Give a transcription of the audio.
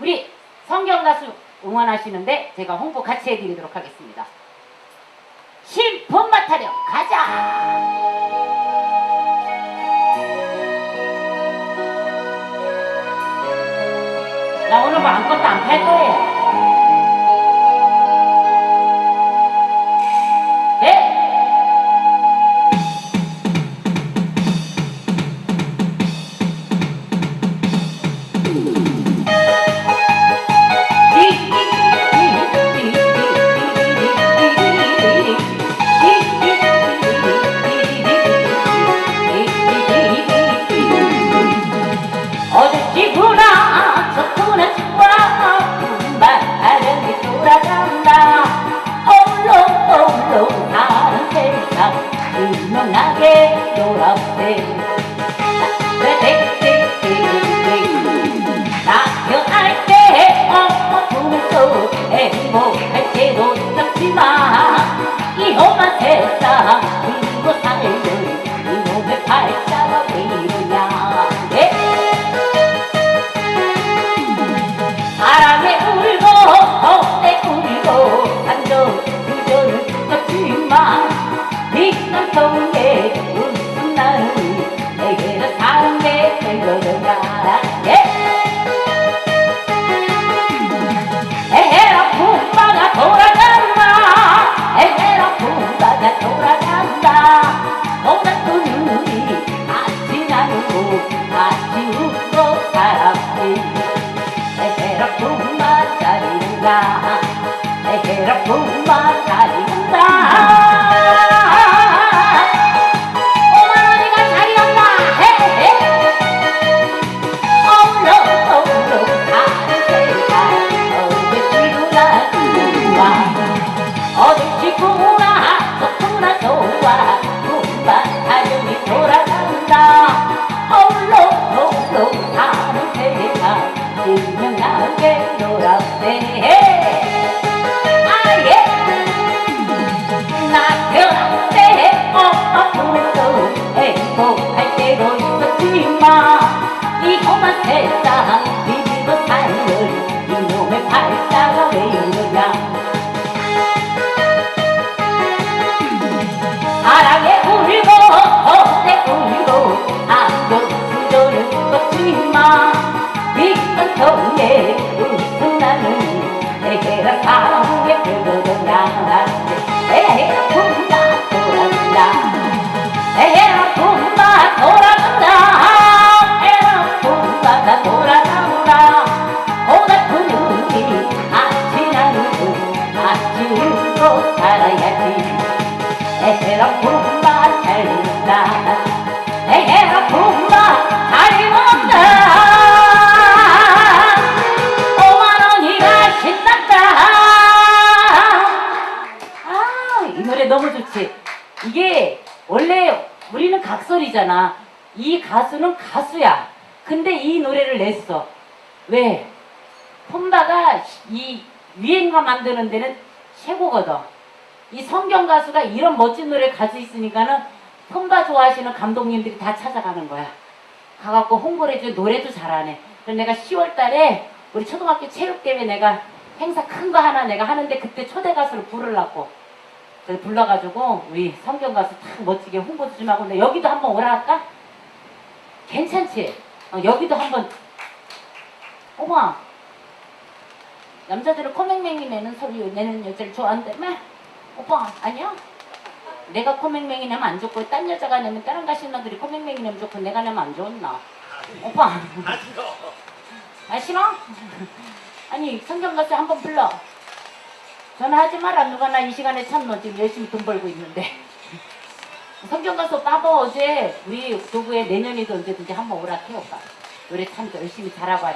우리 성경 가수 응원하시는데 제가 홍보 같이 해드리도록 하겠습니다. 신분마 타령 가자! 나 오늘 뭐 아무것도 안 팔 거예요. 세 고 같이 웃고 살았지 에헤라 품바 자리는가 에헤라 품바 세상 유명하게 놀았네 아예. 나 태어날 때 품에서 행복할 때도 있었지만 이 험한 세상 비비고 살는 이놈의 발자가 이 노래 너무 좋지. 이게 원래 우리는 각설이잖아. 이 가수는 가수야. 근데 이 노래를 냈어. 왜? 폼바가 이 유행가 만드는 데는 최고거든. 이 성경 가수가 이런 멋진 노래 가지고 있으니까는 폼바 좋아하시는 감독님들이 다 찾아가는 거야. 가갖고 홍보를 해줘 노래도 잘하네. 그래서 내가 10월 달에 우리 초등학교 체육대회 내가 행사 큰 거 하나 내가 하는데 그때 초대 가수를 부르려고. 그래서 불러가지고 우리 성경 가수 탁 멋지게 홍보도 좀 하고 근데 여기도 한번 오라 할까? 괜찮지? 어, 여기도 한번 어머 남자들은 코맹맹이 내는 소리 내는 여자를 좋아한대 매 오빠 아니야? 내가 코맹맹이 내면 안 좋고 딴 여자가 내면 다른 가신나들이 코맹맹이 내면 좋고 내가 내면 안 좋나? 오빠. 아 싫어? 아니 성경 가수 한번 불러. 전화하지 마라. 누가 나 이 시간에 참너 지금 열심히 돈 벌고 있는데. 성경 오빠 한번 어제 우리 도구에 내년에도 언제든지 한번 오라 해 오빠. 노래 참 열심히 잘하고 하니